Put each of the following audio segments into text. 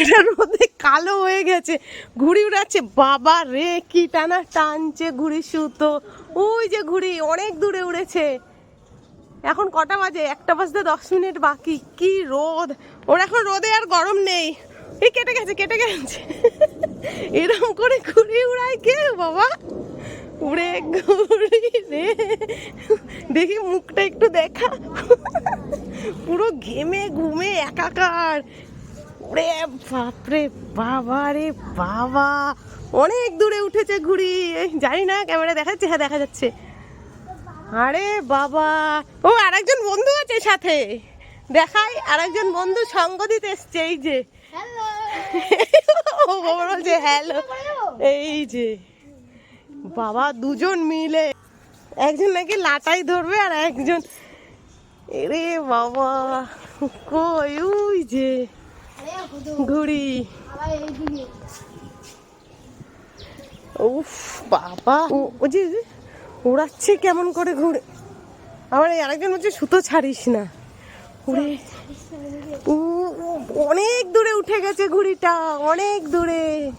এটা রোদে কালো হয়ে গেছে। ঘুড়ি উড়াচ্ছে। বাবা রে, কি টানা টানছে ঘুড়ি সুতো। ওই যে ঘুড়ি, অনেক দূরে উড়েছে। এখন কটা বাজে? একটা বাজতে দশ মিনিট বাকি। কি রোদ। ওর এখন রোদে আর গরম নেই। এই কেটে গেছে কেটে গেছে। এরকম করে ঘুড়ি উড়ায় কে বাবা? উড়ে ঘুড়ি রে। দেখি মুখটা একটু দেখা। পুরো ঘেমে ঘুমে একাকার। ওরে বাপরে বাবা রে বাবা। অনেক দূরে উঠেছে ঘুড়ি। জানি না ক্যামেরা দেখাচ্ছে? হ্যাঁ দেখা যাচ্ছে। আরে বাবা। ও আরেকজন বন্ধু আছে সাথে। দেখাই আরেকজন বন্ধু সঙ্গ দিতে এসছে এই যে। হ্যালো ও বলছে হ্যালো এই যে। বাবা দুজন মিলে। একজন নাকি লাটাই ধরবে আর একজন। এরে বাবা কই ওই যে। ঘুড়ি। উফ বাবা। ও যে উড়াচ্ছে কেমন করে ঘুরে আবার এই আরেকজন বলছে সুতো ছাড়িস না। উড়ে। অনেক দূরে উঠে গেছে ঘুড়িটা অনেক দূরে।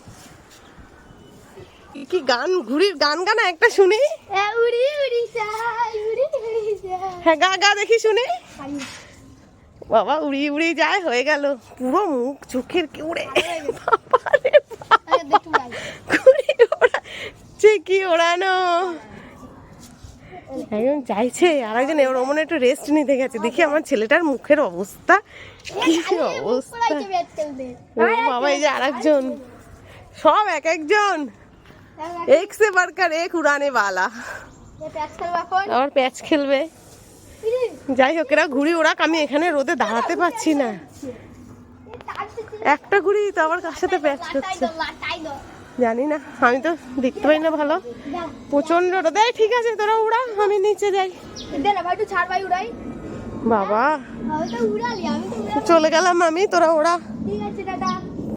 কি- গান ঘুড়ির গান গানা একটা শুনি? হ্যাঁ গা গা দেখি শুনি। বাবা উড়ি উড়ি যায় হয়ে গেল। পুরো মুখ চোখের কি উড়ে ওড়াচ্ছে কি ওড়ানো? একজন চাইছে আর একজন ওরমন একটু রেস্ট নিতে গেছে। দেখি আমার ছেলেটার মুখের অবস্থা। কি অবস্থা? বাবা এই যে আর একজন সব এক একজন। এক সে বারকার এক উড়ানে বালা। আবার প্যাচ খেলবে। যাই হোক এরা ঘুড়ি ওড়াক আমি এখানে রোদে দাঁড়াতে পারছি না। একটা ঘুড়ি তো আবার কার সাথে প্যাচ করছে? জানি না আমি তো দেখতে পাই না ভালো। প্রচণ্ড রোদ। এই ঠিক আছে তোরা উড়া আমি নিচে যাই। বাবা চলে গেলাম আমি তোরা ওড়া ঠিক আছে দাদা